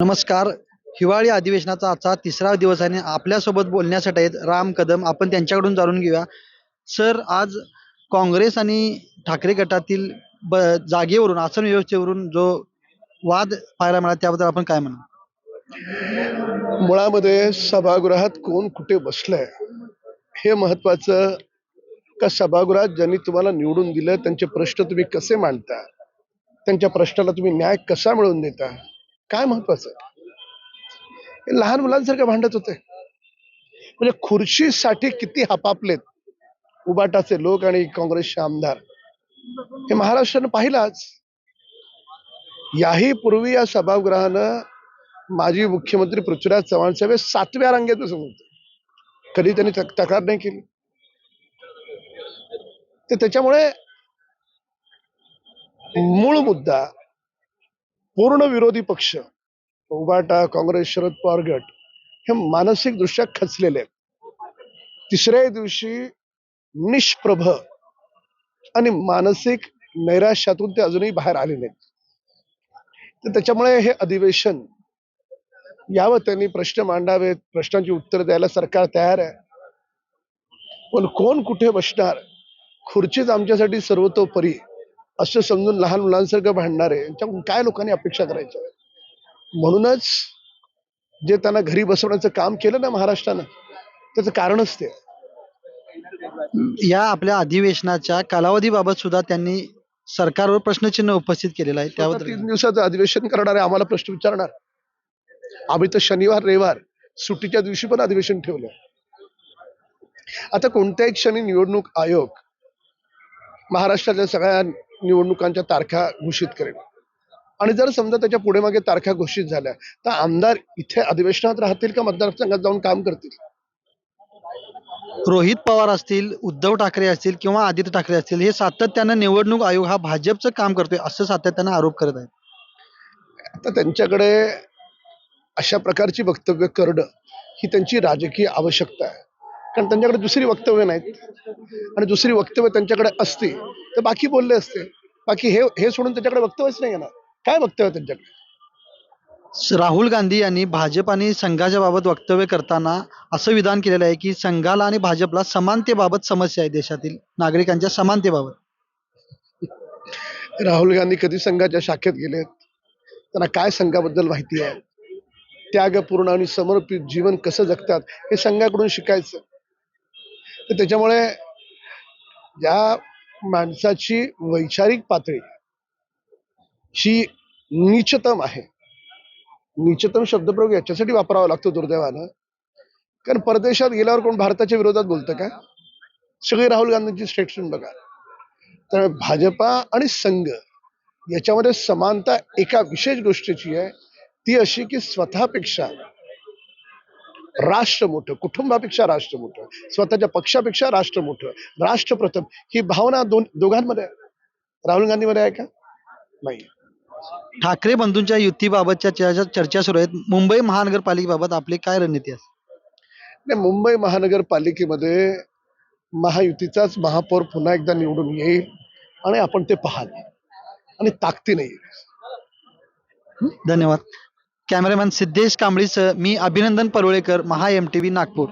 नमस्कार. हिवाळी अधिवेशनाचा आजचा तिसरा दिवस आणि आपल्यासोबत बोलण्यासाठी आहेत राम कदम. आपण त्यांच्याकडून जाणून घेऊया. सर आज काँग्रेस आणि ठाकरे गटातील ब जागेवरून आसन व्यवस्थेवरून जो वाद पाहायला मिळाला त्याबद्दल आपण काय म्हणा मुळामध्ये सभागृहात कोण कुठे बसलंय हे महत्वाचं का सभागृहात ज्यांनी तुम्हाला निवडून दिलं त्यांचे प्रश्न तुम्ही कसे मांडता? त्यांच्या प्रश्नाला तुम्ही न्याय कसा मिळवून देता? काय महत्वाचं? हे लहान मुलांसारखं भांडत होते. म्हणजे खुर्चीसाठी किती हापापलेत उबाटाचे लोक आणि काँग्रेसचे आमदार. हे महाराष्ट्रानं पाहिलाच. याही पूर्वी या सभागृहानं माजी मुख्यमंत्री पृथ्वीराज चव्हाण साहेब सातव्या रांगेत बसून होते. कधी त्यांनी तक्रार नाही केली. तर त्याच्यामुळे मूळ मुद्दा पूर्ण विरोधी पक्ष उबाटा काँग्रेस शरद पवार गट हे मानसिक दृष्ट्या खचलेले आहेत. तिसऱ्या दिवशी निष्प्रभ आणि मानसिक नैराश्यातून ते अजूनही बाहेर आलेले आहेत तर त्याच्यामुळे हे अधिवेशन यावं त्यांनी प्रश्न मांडावेत प्रश्नांची उत्तर द्यायला सरकार तयार आहे. पण कोण कुठे बसणार? खुर्चीच आमच्यासाठी सर्वतोपरी असं समजून लहान मुलांसारखं भांडणार आहे. यांच्याकडून काय लोकांनी अपेक्षा करायच्या म्हणूनच जे त्यांना घरी बसवण्याचं काम केलं ना महाराष्ट्रानं त्याचं कारणच ते. या आपल्या अधिवेशनाच्या कालावधीबाबत सुद्धा त्यांनी सरकारवर प्रश्नचिन्ह उपस्थित केलेलं आहे. त्याबद्दल तीन दिवसाचं अधिवेशन करणार आहे आम्हाला प्रश्न विचारणार. आम्ही तर शनिवार रविवार सुट्टीच्या दिवशी पण अधिवेशन ठेवलं आता कोणत्याही क्षणी निवडणूक आयोग महाराष्ट्रातल्या सगळ्या निवडणुकांच्या तारखा घोषित करेल आणि जर समजा त्याच्या पुढे मागे तारखा घोषित झाल्या तर आमदार इथे अधिवेशनात राहतील का? मतदारसंघात जाऊन काम करतील? रोहित पवार असतील उद्धव ठाकरे असतील किंवा आदित्य ठाकरे असतील हे सातत्यानं निवडणूक आयोग हा भाजपचं काम करतोय असं सातत्यानं आरोप करत आहेत. आता त्यांच्याकडे अशा प्रकारची वक्तव्य करणं ही त्यांची राजकीय आवश्यकता आहे. कारण त्यांच्याकडे दुसरी वक्तव्य नाहीत. आणि दुसरी वक्तव्य त्यांच्याकडे असती तर बाकी बोलले असते. बाकी हे हे सोडून त्यांच्याकडे वक्तव्यच नाही ना काय वक्तव्य त्यांच्याकडे? राहुल गांधी यांनी भाजप आणि संघाच्या बाबत वक्तव्य करताना असं विधान केलेलं आहे की संघाला आणि भाजपला समानतेबाबत समस्या आहे देशातील नागरिकांच्या समानतेबाबत. राहुल गांधी कधी संघाच्या शाखेत गेलेत? त्यांना काय संघाबद्दल माहिती आहे? त्यागपूर्ण आणि समर्पित जीवन कसं जगतात? हे संघाकडून शिकायचं. तर त्याच्यामुळे या माणसाची वैचारिक पातळी ही नीचतम आहे. नीचतम शब्दप्रयोग याच्यासाठी वापरावा लागतो दुर्दैवानं. कारण परदेशात गेल्यावर कोण भारताच्या विरोधात बोलतं का? सगळे राहुल गांधींची स्टेटमेंट बघा. तर भाजपा आणि संघ याच्यामध्ये समानता एका विशेष गोष्टीची आहे. ती अशी की स्वतःपेक्षा राष्ट्र मोठं कुटुंबापेक्षा राष्ट्र मोठं स्वतःच्या पक्षापेक्षा राष्ट्र मोठं राष्ट्र प्रथम ही भावना दोन दोघांमध्ये. राहुल गांधीमध्ये आहे का? नाही. ठाकरे बंधूंच्या युतीबाबतच्या चर्चा चर्चा सुरू आहेत. मुंबई महानगरपालिकेबाबत आपली काय रणनीती आहे? नाही मुंबई महानगरपालिकेमध्ये महायुतीचाच महापौर पुन्हा एकदा निवडून येईल आणि आपण ते पाहाल. आणि ताकदीने येईल. धन्यवाद. कॅमेरामॅन सिद्धेश कांबळीसह मी अभिनंदन Parulekar Maha M T V Nagpur.